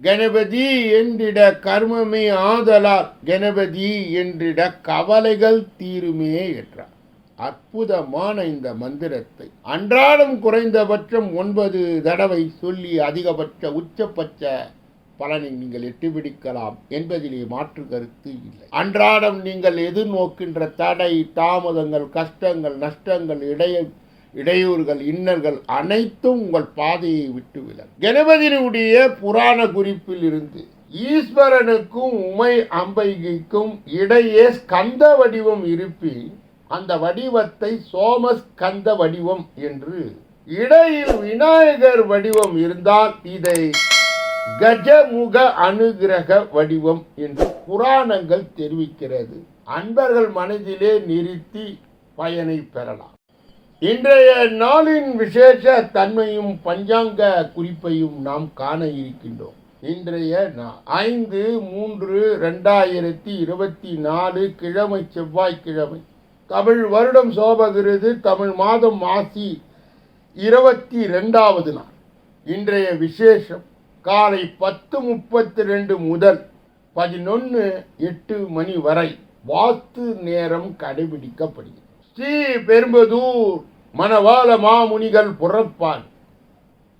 கணபதி என்றிட கர்மமே ஆதலால் கணபதி என்றிட கவலைகள் தீருமே என்றார். அற்புதமான இந்த மந்திரத்தை. அன்றாடம் குறைந்தபட்சம் ஒன்பது தடவை சொல்லி அதிகபட்ச உச்சபட்ச பலனை நீங்கள் எட்டுப்பிடிக்கலாம் என்பதிலே மாற்று கருத்து இல்லை. அன்றாடம் நீங்கள் எதிர்நோக்கின்ற தடை தாமதங்கள் கஷ்டங்கள் நஷ்டங்கள் இடைய இடையூறுகள் இன்னல்கள் அனைத்தும் உங்கள் பாதையை விட்டு விலகும். கணபதியினுடைய புராண குறிப்பில் இருந்து ஈஸ்வரனுக்கும் உமை அம்பைக்கும் இடையே ஸ்கந்த வடிவம் இருப்பின் அந்த வடிவத்தை சோமஸ்கந்த வடிவம் என்று இடையில் விநாயகர் வடிவம் இருந்தால் இதை கஜமுக அனுகிரக வடிவம் என்று புராணங்கள் தெரிவிக்கிறது. அன்பர்கள் மனதிலே நிறுத்தி பயனை பெறலாம். இன்றைய நாளின் விசேஷ தன்மையும் பஞ்சாங்க குறிப்பையும் நாம் காண இருக்கின்றோம். இன்றைய நா- ஐந்து மூன்று ரெண்டாயிரத்தி இருபத்தி நாலு கிழமை செவ்வாய்க்கிழமை. தமிழ் வருடம் சோபகிறது தமிழ் மாதம் மாசி இருபத்தி ரெண்டாவது நாள். இன்றைய விசேஷம் காலை பத்து முப்பத்தி ரெண்டு முதல் பதினொன்று எட்டு மணி வரை வாத்து நேரம் கடைபிடிக்கப்படுகிறது. ஸ்ரீ பெரும்பதூர் மணவாள மாமுனிகள் புறப்பான்.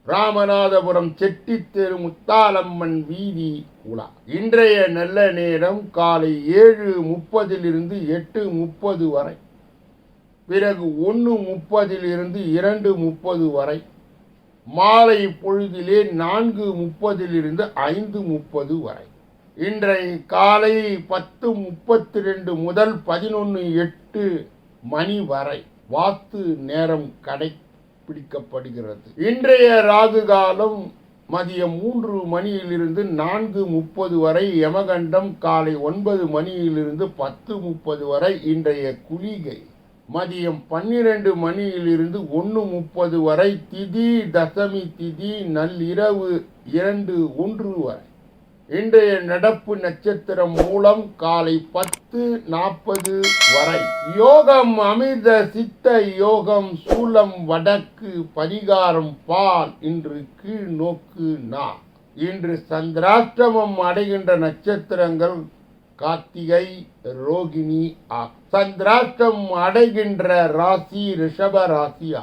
ராமநாதபுரம் செட்டித்தெரு முத்தாலம்மன் வீதி உலா. இன்றைய நல்ல நேரம் காலை ஏழு முப்பதிலிருந்து எட்டு முப்பது வரை. பிறகு ஒன்று முப்பதிலிருந்து இரண்டு முப்பது வரை. மாலை பொழுதிலே நான்கு முப்பதிலிருந்து ஐந்து முப்பது வரை. இன்றைய காலை பத்து முப்பத்தி ரெண்டு முதல் பதினொன்று எட்டு மணி வரை வாத்து நேரம் கடைபிடிக்கப்படுகிறது இன்றைய ராகு காலம் மதியம் மூன்று மணியிலிருந்து நான்கு முப்பது வரை யமகண்டம் காலை ஒன்பது மணியிலிருந்து பத்து முப்பது வரை இன்றைய குளிகை. மதியம் பன்னிரண்டு மணியிலிருந்து ஒன்று முப்பது வரை திதி தசமி திதி நள்ளிரவு இரண்டு ஒன்று வரை. இன்றைய நடப்பு நட்சத்திரம் மூலம் காலை பத்து நாற்பது வரை. யோகம் அமிர்த சித்த யோகம் சூலம் வடக்கு பரிகாரம் பால் இன்று கீழ் நோக்கு நா. இன்று சந்திராஷ்டமம் அடைகின்ற நட்சத்திரங்கள் கார்த்திகை ரோகிணி ஆ. சந்திராஷ்டிரம் அடைகின்ற ராசி ரிஷப ராசியா.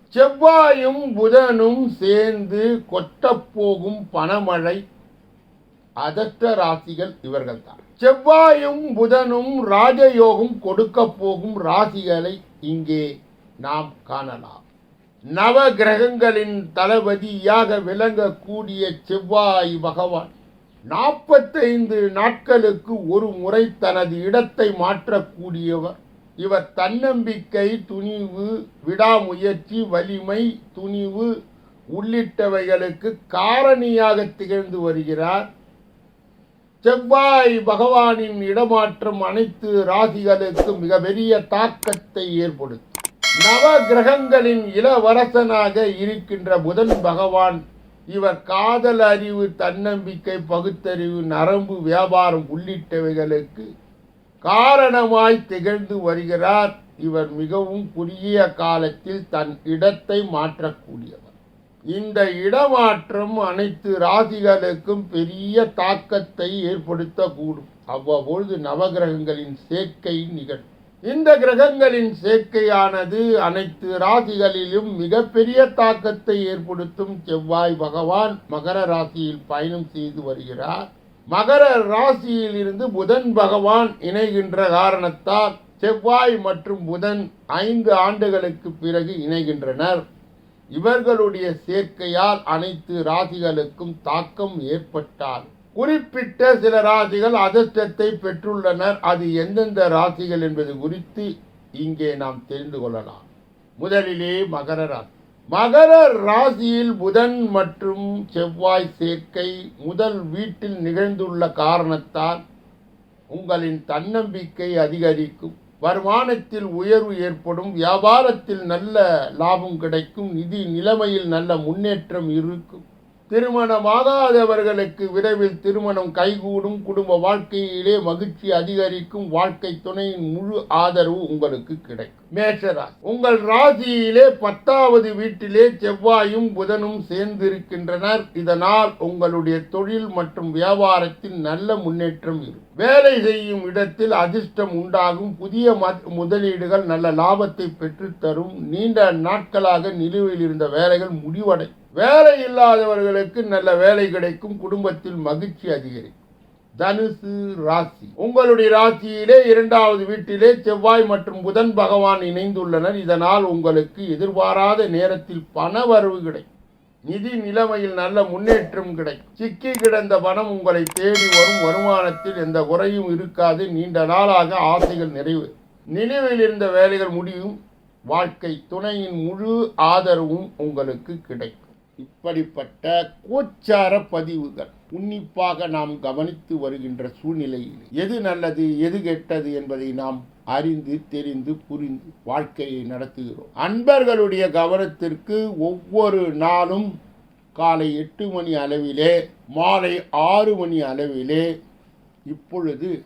செவ்வாயும் புதனும் சேர்ந்து கொட்டப்போகும் பணமழை அதற்ற ராசிகள் இவர்கள் தான் செவ்வாயும் புதனும் ராஜயோகம் கொடுக்க போகும் ராசிகளை இங்கே நாம் காணலாம். நவ கிரகங்களின் தளபதியாக விளங்கக்கூடிய செவ்வாய் பகவான் நாற்பத்தைந்து நாட்களுக்கு ஒரு முறை தனது இடத்தை மாற்றக்கூடியவர். இவர் தன்னம்பிக்கை துணிவு விடாமுயற்சி வலிமை துணிவு உள்ளிட்டவைகளுக்கு காரணியாக திகழ்ந்து வருகிறார். செவ்வாய் பகவானின் இடமாற்றம் அனைத்து ராசிகளுக்கும் மிக பெரிய தாக்கத்தை ஏற்படுத்தும். நவ கிரகங்களின் இளவரசனாக இருக்கின்ற புதன் பகவான் இவர் காதல் அறிவு தன்னம்பிக்கை பகுத்தறிவு நரம்பு வியாபாரம் உள்ளிட்டவைகளுக்கு காரணமாய் திகழ்ந்து வருகிறார். இவர் மிகவும் குறுகிய காலத்தில் தன் இடத்தை மாற்றக்கூடியவர். இந்த இடமாற்றம் அனைத்து ராசிகளுக்கும் பெரிய தாக்கத்தை ஏற்படுத்தக்கூடும். அவ்வப்பொழுது நவகிரகங்களின் சேர்க்கை நிகழும். இந்த கிரகங்களின் சேர்க்கையானது அனைத்து ராசிகளிலும் மிகப்பெரிய தாக்கத்தை ஏற்படுத்தும். செவ்வாய் பகவான் மகர ராசியில் பயணம் செய்து வருகிறார். மகர ராசியில் இருந்து புதன் பகவான் இணைகின்ற காரணத்தால் செவ்வாய் மற்றும் புதன் ஐந்து ஆண்டுகளுக்கு பிறகு இணைகின்றனர். இவர்களுடைய சேர்க்கையால் அனைத்து ராசிகளுக்கும் தாக்கம் ஏற்பட்டால் குறிப்பிட்ட சில ராசிகள் அதிர்ஷ்டத்தை பெற்றுள்ளனர். அது எந்தெந்த ராசிகள் என்பது குறித்து இங்கே நாம் தெரிந்து கொள்ளலாம். முதலிலே மகர ராசி. மகர ராசியில் புதன் மற்றும் செவ்வாய் சேர்க்கை முதல் வீட்டில் நிகழ்ந்துள்ள காரணத்தால் உங்களின் தன்னம்பிக்கை அதிகரிக்கும். வருமானத்தில் உயர்வு ஏற்படும். வியாபாரத்தில் நல்ல லாபம் கிடைக்கும். நிதி நிலைமையில் நல்ல முன்னேற்றம் இருக்கும். திருமணமாகாதவர்களுக்கு விரைவில் திருமணம் கைகூடும் குடும்ப வாழ்க்கையிலே மகிழ்ச்சி அதிகரிக்கும் வாழ்க்கை துணையின் முழு ஆதரவு உங்களுக்கு கிடைக்கும். மேஷராசி உங்கள் ராசியிலே பத்தாவது வீட்டிலே செவ்வாயும் புதனும் சேர்ந்திருக்கின்றனர். இதனால் உங்களுடைய தொழில் மற்றும் வியாபாரத்தில் நல்ல முன்னேற்றம் இருக்கும். வேலை செய்யும் இடத்தில் அதிர்ஷ்டம் உண்டாகும். புதிய முதலீடுகள் நல்ல லாபத்தை பெற்றுத்தரும். நீண்ட நாட்களாக நிலுவையில் இருந்த வேலைகள் முடிவடை. வேலை இல்லாதவர்களுக்கு நல்ல வேலை கிடைக்கும். குடும்பத்தில் மகிழ்ச்சி அதிகரிக்கும். தனுசு ராசி. உங்களுடைய ராசியிலே இரண்டாவது வீட்டிலே செவ்வாய் மற்றும் புதன் பகவான் இணைந்துள்ளனர். இதனால் உங்களுக்கு எதிர்பாராத நேரத்தில் பண வரவு கிடைக்கும். நிதி நிலைமையில் நல்ல முன்னேற்றம் கிடைக்கும் சிக்கி கிடந்த பணம் உங்களை தேடி வரும் வருமானத்தில் எந்த குறையும் இருக்காது. நீண்ட நாளாக ஆசைகள் நிறைவு. நினைவில் இருந்த வேலைகள் முடியும். வாழ்க்கை துணையின் முழு ஆதரவும் உங்களுக்கு கிடைக்கும். இப்படிப்பட்ட கோச்சார பதிவுகள். உன்னிப்பாக நாம் கவனித்து வருகின்ற சூழ்நிலையில். எது நல்லது எது கெட்டது என்பதை நாம் அறிந்து தெரிந்து புரிந்து வாழ்க்கையை நடத்துகிறோம். அன்பர்களுடைய கவனத்திற்கு ஒவ்வொரு நாளும் காலை எட்டு மணி அளவிலே மாலை ஆறு மணி அளவிலே இப்பொழுது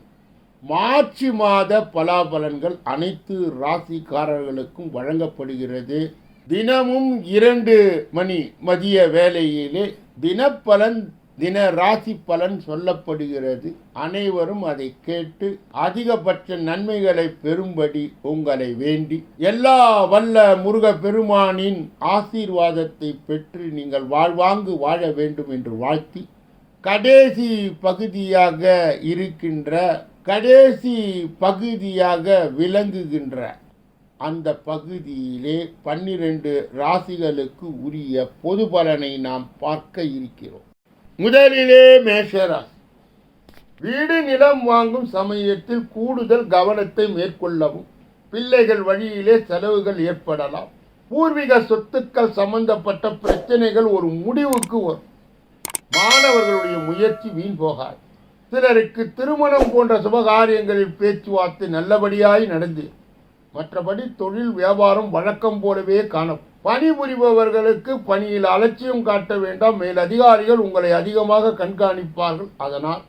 மார்ச் மாத பலாபலன்கள் அனைத்து ராசிக்காரர்களுக்கும் வழங்கப்படுகிறது. தினமும் இரண்டு மணி மதிய வேலையிலே தினப்பலன் தின ராசி பலன் சொல்லப்படுகிறது. அனைவரும் அதை கேட்டு அதிகபட்ச நன்மைகளை பெறும்படி உங்களை வேண்டி. எல்லா வல்ல முருக பெருமானின் ஆசீர்வாதத்தை பெற்று நீங்கள் வாழ்வாங்கு வாழ வேண்டும் என்று வாழ்த்தி கடைசி பகுதியாக இருக்கின்ற கடைசி பகுதியாக விளங்குகின்ற அந்த பகுதியிலே பன்னிரண்டு ராசிகளுக்கு உரிய பொது பலனை நாம் பார்க்க இருக்கிறோம். முதலிலே மேஷராசி. வீடு நிலம் வாங்கும் சமயத்தில் கூடுதல் கவனத்தை மேற்கொள்ளவும் பிள்ளைகள் வழியிலே செலவுகள் ஏற்படலாம். பூர்வீக சொத்துக்கள் சம்பந்தப்பட்ட பிரச்சனைகள் ஒரு முடிவுக்கு வரும். மாணவர்களுடைய முயற்சி வீண் போகாது. சிலருக்கு திருமணம் போன்ற சுபகாரியங்களில் பேச்சுவார்த்தை நல்லபடியாய் நடந்து. மற்றபடி தொழில் வியாபாரம் வழக்கம் போலவே காணும் பணிபுரிபவர்களுக்கு பணியில் அலட்சியம் காட்ட வேண்டாம். மேல் அதிகாரிகள் உங்களை அதிகமாக கண்காணிப்பார்கள். அதனால்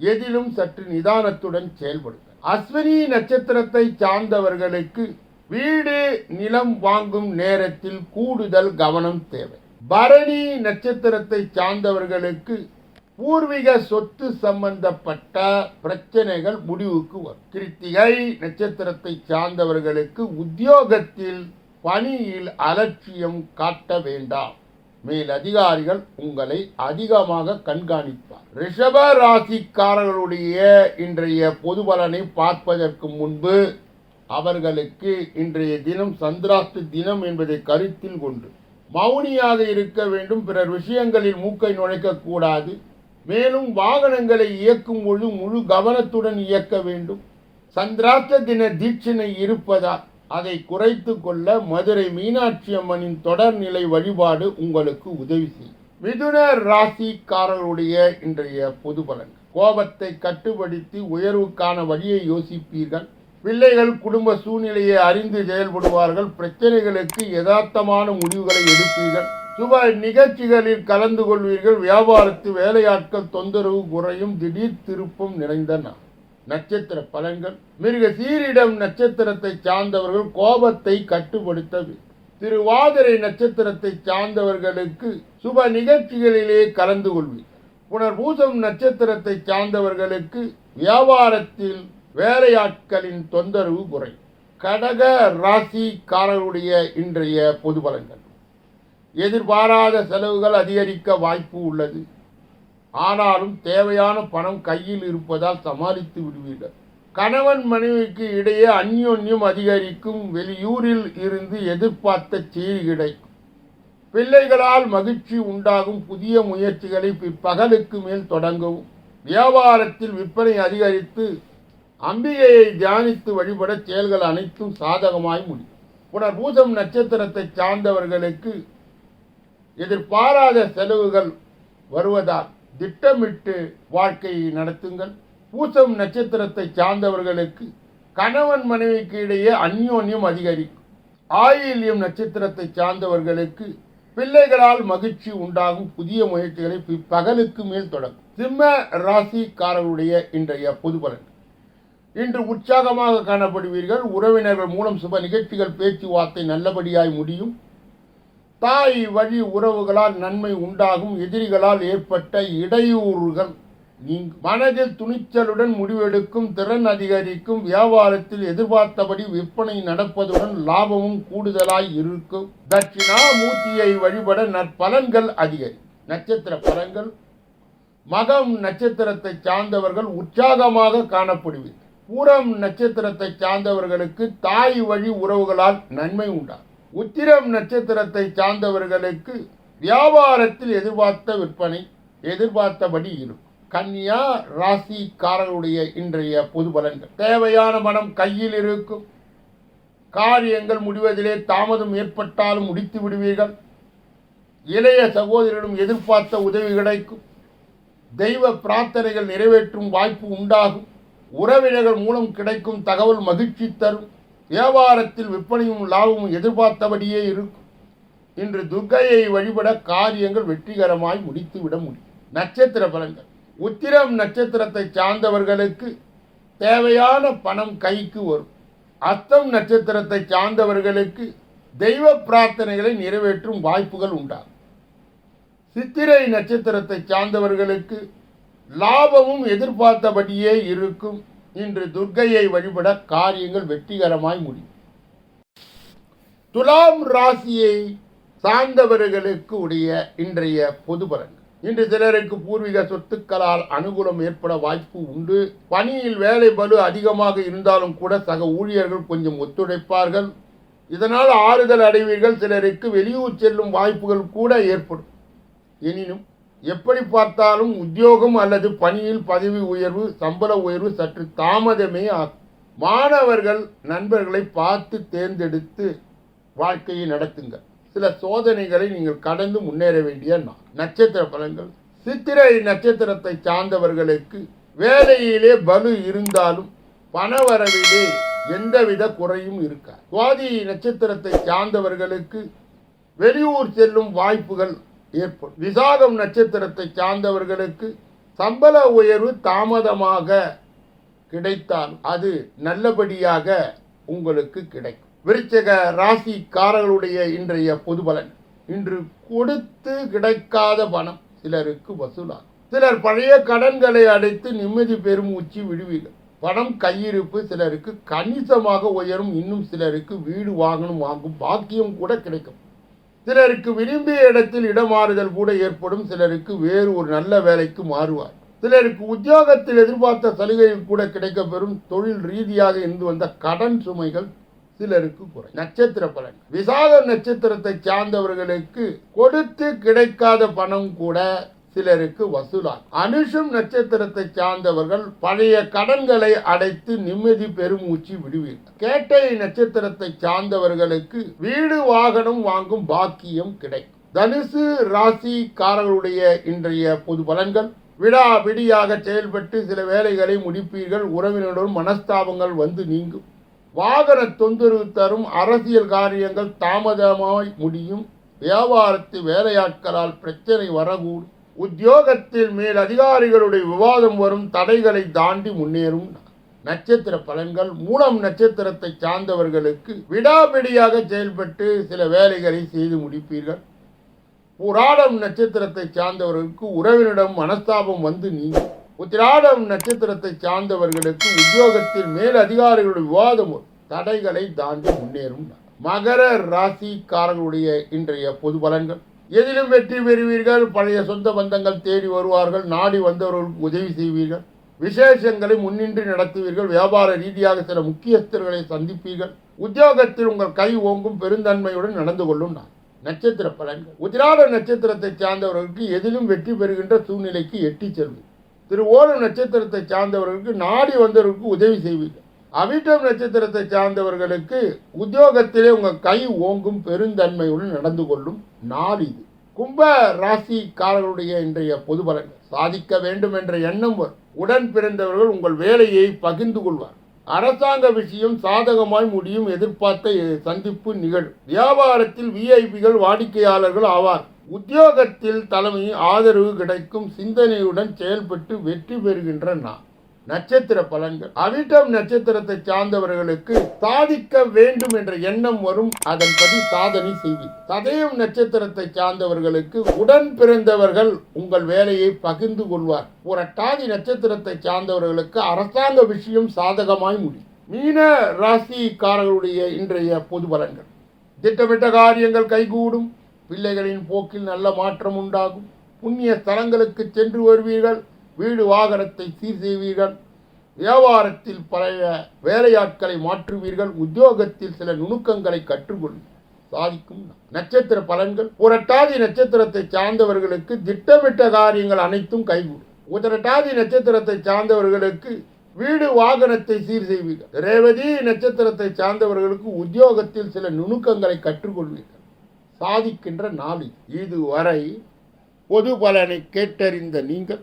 எதிலும் சற்று நிதானத்துடன் செயல்படும் அஸ்வினி நட்சத்திரத்தை சார்ந்தவர்களுக்கு வீடு நிலம் வாங்கும் நேரத்தில் கூடுதல் கவனம் தேவை. பரணி நட்சத்திரத்தை சார்ந்தவர்களுக்கு பூர்வீக சொத்து சம்பந்தப்பட்ட பிரச்சனைகள் முடிவுக்கு வரும். கிருத்திகை நட்சத்திரத்தை சார்ந்தவர்களுக்கு உத்தியோகத்தில் பணியில் அலட்சியம் காட்ட வேண்டாம். மேல் அதிகாரிகள் உங்களை அதிகமாக கண்காணிப்பார். ரிஷப ராசிக்காரர்களுடைய இன்றைய பொது பலனை பார்ப்பதற்கு முன்பு அவர்களுக்கு இன்றைய தினம் சந்திராஸ்து தினம் என்பதை கருத்தில் கொண்டு மௌனியாக இருக்க வேண்டும். பிறர் விஷயங்களில் மூக்கை நுழைக்கக்கூடாது மேலும் வாகனங்களை இயக்கும் பொழுது முழு கவனத்துடன் இயக்க வேண்டும். சந்திராஷ்ட தின தீட்சணை இருப்பதால் அதை குறைத்து கொள்ள மதுரை மீனாட்சி அம்மனின் தொடர்நிலை வழிபாடு உங்களுக்கு உதவி செய்யும். மிதுன ராசிக்காரர்களுடைய இன்றைய பொது பலன். கோபத்தை கட்டுப்படுத்தி உயர்வுக்கான வழியை யோசிப்பீர்கள். பிள்ளைகள் குடும்ப சூழ்நிலையை அறிந்து செயல்படுவார்கள். பிரச்சனைகளுக்கு யதார்த்தமான முடிவுகளை எடுப்பீர்கள். சுப நிகழ்ச்சிகளில் கலந்து கொள்வீர்கள். வியாபாரத்து வேலையாட்கள் தொந்தரவு குறையும். திடீர் திருப்பம் நிறைந்த நாள். நட்சத்திர பலன்கள். மிருக சீரிடம் நட்சத்திரத்தை சார்ந்தவர்கள் கோபத்தை கட்டுப்படுத்த திருவாதிரை நட்சத்திரத்தை சார்ந்தவர்களுக்கு சுப நிகழ்ச்சிகளிலே கலந்து கொள்வி. புனர்பூசம் நட்சத்திரத்தை சார்ந்தவர்களுக்கு வியாபாரத்தில் வேலையாட்களின் தொந்தரவு குறை. கடக ராசிக்காரருடைய இன்றைய பொது பலன்கள். எதிர்பாராத செலவுகள் அதிகரிக்க வாய்ப்பு உள்ளது. ஆனாலும் தேவையான பணம் கையில் இருப்பதால் சமாளித்து விடுவீர்கள். கணவன் மனைவிக்கு இடையே அந்யோன்யம் அதிகரிக்கும். வெளியூரில் இருந்து எதிர்பார்த்த செய்தி கிடைக்கும். பிள்ளைகளால் மகிழ்ச்சி உண்டாகும். புதிய முயற்சிகளை பிற்பகலுக்கு மேல் தொடங்கவும். வியாபாரத்தில் விற்பனை அதிகரித்து அம்பிகையை தியானித்து வழிபட செயல்கள் அனைத்தும் சாதகமாய் முடியும். புனர் பூசம் நட்சத்திரத்தை சார்ந்தவர்களுக்கு எதிர்பாராத செலவுகள் வருவதால் திட்டமிட்டு வாழ்க்கையை நடத்துங்கள். பூசம் நட்சத்திரத்தை சார்ந்தவர்களுக்கு கணவன் மனைவிக்கு இடையே அந்யோன்யம் அதிகரிக்கும். ஆயில்யம் நட்சத்திரத்தை சார்ந்தவர்களுக்கு பிள்ளைகளால் மகிழ்ச்சி உண்டாகும். புதிய முயற்சிகளை பகலுக்கு மேல் தொடங்கும். சிம்ம ராசிக்காரருடைய இன்றைய பொதுபலன் இன்று உற்சாகமாக காணப்படுவீர்கள். உறவினர்கள் மூலம் சுப நிகழ்ச்சிகள் பேச்சுவார்த்தை நல்லபடியாய் முடியும். தாய் வழி உறவுகளால் நன்மை உண்டாகும் எதிரிகளால் ஏற்பட்ட இடையூறுகள் மனதில் துணிச்சலுடன் முடிவெடுக்கும் திறன் அதிகரிக்கும் வியாபாரத்தில் எதிர்பார்த்தபடி விற்பனை நடப்பதுடன் லாபமும் கூடுதலாய் இருக்கும். தட்சிணாமூர்த்தியை வழிபட நற்பலன்கள் அதிகரி நட்சத்திர பலன்கள் மகம் நட்சத்திரத்தை சார்ந்தவர்கள் உற்சாகமாக காணப்படுவீர்கள். பூரம் நட்சத்திரத்தை சார்ந்தவர்களுக்கு தாய் வழி உறவுகளால் நன்மை உண்டாகும். உத்திரம் நட்சத்திரத்தை சார்ந்தவர்களுக்கு வியாபாரத்தில் எதிர்பார்த்த விற்பனை எதிர்பார்த்தபடி இருக்கும். கன்னியா ராசிக்காரர்களுடைய இன்றைய பொது பலன்கள். தேவையான மனம் கையில் இருக்கும். காரியங்கள் முடிவதிலே தாமதம் ஏற்பட்டாலும் முடித்து விடுவீர்கள். இளைய சகோதரிடம் எதிர்பார்த்த உதவி கிடைக்கும். தெய்வ பிரார்த்தனைகள் நிறைவேற்றும் வாய்ப்பு உண்டாகும். உறவினர்கள் மூலம் கிடைக்கும் தகவல் மகிழ்ச்சி தரும். வியாபாரத்தில் விற்பனையும் லாபமும் எதிர்பார்த்தபடியே இருக்கும். இன்று துர்கையை வழிபட காரியங்கள் வெற்றிகரமாய் முடித்துவிட முடியும். நட்சத்திர பலன்கள். உத்திரம் நட்சத்திரத்தை சார்ந்தவர்களுக்கு தேவையான பணம் கைக்கு வரும். அஸ்தம் நட்சத்திரத்தை சார்ந்தவர்களுக்கு தெய்வ பிரார்த்தனைகளை நிறைவேற்றும் வாய்ப்புகள் உண்டாகும். சித்திரை நட்சத்திரத்தை சார்ந்தவர்களுக்கு லாபமும் எதிர்பார்த்தபடியே இருக்கும். இன்று துர்க்கையை வழிபட காரியங்கள் வெற்றிகரமாய் முடியும். துலாம் ராசியை சார்ந்தவர்களுக்கு உடைய இன்றைய பொது பலன் இன்று சிலருக்கு பூர்வீக சொத்துக்களால் அனுகூலம் ஏற்பட வாய்ப்பு உண்டு. பணியில் வேலை பலு அதிகமாக இருந்தாலும் கூட சக ஊழியர்கள் கொஞ்சம் ஒத்துழைப்பார்கள். இதனால் ஆறுதல் அடைவீர்கள். சிலருக்கு வெளியூர் செல்லும் வாய்ப்புகள் கூட ஏற்படும். எனினும் எப்படி பார்த்தாலும் உத்தியோகம் அல்லது பணியில் பதவி உயர்வு சம்பள உயர்வு சற்று தாமதமே ஆகும். மாணவர்கள் நண்பர்களை பார்த்து தேர்ந்தெடுத்து வாழ்க்கையை நடத்துங்கள். சில சோதனைகளை நீங்கள் கடந்து முன்னேற வேண்டிய நான் நட்சத்திர பலன்கள். சித்திரை நட்சத்திரத்தை சார்ந்தவர்களுக்கு வேலையிலே பலு இருந்தாலும் பணவரவிலே எந்தவித குறையும் இருக்காது. சுவாதி நட்சத்திரத்தை சார்ந்தவர்களுக்கு வெளியூர் செல்லும் வாய்ப்புகள் ஏற்படும் விசாகம் நட்சத்திரத்தை சார்ந்தவர்களுக்கு சம்பள உயர்வு தாமதமாக கிடைத்தால் அது நல்லபடியாக உங்களுக்கு கிடைக்கும். விருச்சக ராசிக்காரர்களுடைய இன்றைய பொது பலன் இன்று கொடுத்து கிடைக்காத பணம். சிலருக்கு வசூலாகும். சிலர் பழைய கடன்களை அடைத்து நிம்மதி பெரும் உச்சி விடுவீர்கள். பணம் கையிருப்பு சிலருக்கு கணிசமாக உயரும். இன்னும் சிலருக்கு வீடு வாங்கணும் வாங்கும் பாக்கியம் கூட கிடைக்கும். சிலருக்கு விரும்பிய இடத்தில் இடமாறுதல் கூட ஏற்படும் சிலருக்கு வேறு ஒரு நல்ல வேலைக்கு மாறுவார். சிலருக்கு உத்தியோகத்தில் எதிர்பார்த்த சலுகையும் கூட கிடைக்கப்பெறும். தொழில் ரீதியாக இருந்து வந்த கடன் சுமைகள் சிலருக்கு குறை நட்சத்திர பலன் விசாக நட்சத்திரத்தை சார்ந்தவர்களுக்கு கொடுத்து கிடைக்காத பணம் கூட சிலருக்கு வசூலாகும். அனுஷம் நட்சத்திரத்தை சார்ந்தவர்கள் பழைய கடன்களை அடைத்து நிம்மதி பெருமூச்சு விடுவீர்கள். கேட்டை நட்சத்திரத்தை சார்ந்தவர்களுக்கு வீடு வாகனம் வாங்கும் பாக்கியம் கிடைக்கும். தனுசு ராசிக்காரர்களுடைய இன்றைய பொது பலன்கள். விடா விடியாக செயல்பட்டு சில வேலைகளை முடிப்பீர்கள். உறவினருடன் மனஸ்தாபங்கள் வந்து நீங்கும். வாகன தொந்தரவு தரும் அரசியல் காரியங்கள் தாமதமாய் முடியும். வியாபாரத்து வேலையாட்களால் பிரச்சனை வரக்கூடும். உத்தியோகத்தில் மேல் அதிகாரிகளுடைய விவாதம் வரும் தடைகளை தாண்டி முன்னேறும் நட்சத்திர பலன்கள் மூலம் நட்சத்திரத்தை சார்ந்தவர்களுக்கு விடாபிடியாக செயல்பட்டு சில வேலைகளை செய்து முடிப்பீர்கள். புராடம் நட்சத்திரத்தை சார்ந்தவர்களுக்கு உறவினிடம் மனஸ்தாபம் வந்து நீங்கும். உத்திராடம் நட்சத்திரத்தை சார்ந்தவர்களுக்கு உத்தியோகத்தில் மேல் அதிகாரிகளுடைய விவாதம் வரும். தடைகளை தாண்டி முன்னேறும். மகர ராசிக்காரர்களுடைய இன்றைய பொது பலன்கள். எதிலும் வெற்றி பெறுவீர்கள் பழைய சொந்த பந்தங்கள் தேடி வருவார்கள் நாடி வந்தவர்களுக்கு உதவி செய்வீர்கள் விசேஷங்களை முன்னின்று நடத்துவீர்கள் வியாபார ரீதியாக சில முக்கியஸ்தர்களை சந்திப்பீர்கள். உத்தியோகத்தில் உங்கள் கை ஓங்கும் பெருந்தன்மையுடன் நடந்து கொள்ளும் நான் நட்சத்திர பலன்கள். உத்திராட நட்சத்திரத்தை சார்ந்தவர்களுக்கு எதிலும் வெற்றி பெறுகின்ற சூழ்நிலைக்கு எட்டி செல்வீர்கள். திரு ஓணம் நட்சத்திரத்தை சார்ந்தவர்களுக்கு நாடி வந்தவர்களுக்கு உதவி செய்வீர்கள். அவிட்டம் நட்சத்திரத்தை சார்ந்தவர்களுக்கு உத்தியோகத்திலே உங்கள் கை ஓங்கும் பெருந்தன்மையுடன் நடந்து கொள்ளும் நாள் இது. கும்ப ராசிக்காரர்களுடைய இன்றைய பொது பலன்கள். சாதிக்க வேண்டும் என்ற எண்ணம் வரும். உடன் பிறந்தவர்கள் உங்கள் வேலையை பகிர்ந்து கொள்வார். அரசாங்க விஷயம் சாதகமாய் முடியும் எதிர்பார்த்த சந்திப்பு நிகழும். வியாபாரத்தில் விஐபிகள் வாடிக்கையாளர்கள் ஆவார். உத்தியோகத்தில் தலைமை ஆதரவு கிடைக்கும் சிந்தனையுடன் செயல்பட்டு வெற்றி பெறுகின்ற நான் நட்சத்திர பலன்கள். அவிட்டம் நட்சத்திரத்தை சார்ந்தவர்களுக்கு சாதிக்க வேண்டும் என்ற எண்ணம் வரும். அதன்படி சாதனை செய்வீர் சதயம் நட்சத்திரத்தை சார்ந்தவர்களுக்கு உடன் பிறந்தவர்கள் உங்கள் வேலையை பகிர்ந்து கொள்வார். புரட்டாதி நட்சத்திரத்தை சார்ந்தவர்களுக்கு அரசாங்க விஷயம் சாதகமாய் முடியும். மீன ராசிக்காரர்களுடைய இன்றைய பொது பலன்கள். திட்டமிட்ட காரியங்கள் கைகூடும். பிள்ளைகளின் போக்கில் நல்ல மாற்றம் உண்டாகும். புண்ணிய ஸ்தலங்களுக்கு சென்று வருவீர்கள். வீடு வாகனத்தை சீர் செய்வீர்கள். வியாபாரத்தில் பழைய வேலையாட்களை மாற்றுவீர்கள். உத்தியோகத்தில் சில நுணுக்கங்களை கற்றுக்கொள் சாதிக்கும் நட்சத்திர பலன்கள். புரட்டாதி நட்சத்திரத்தை சார்ந்தவர்களுக்கு திட்டமிட்ட காரியங்கள் அனைத்தும் கைகூடும். உதரட்டாதி நட்சத்திரத்தை சார்ந்தவர்களுக்கு வீடு வாகனத்தை சீர் செய்வீர்கள். ரேவதி நட்சத்திரத்தை சார்ந்தவர்களுக்கு உத்தியோகத்தில் சில நுணுக்கங்களை கற்றுக்கொள்வீர்கள். சாதிக்கின்ற நாளில் இதுவரை பொது பலனை கேட்டறிந்த நீங்கள்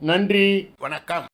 நன்றி. வணக்கம்.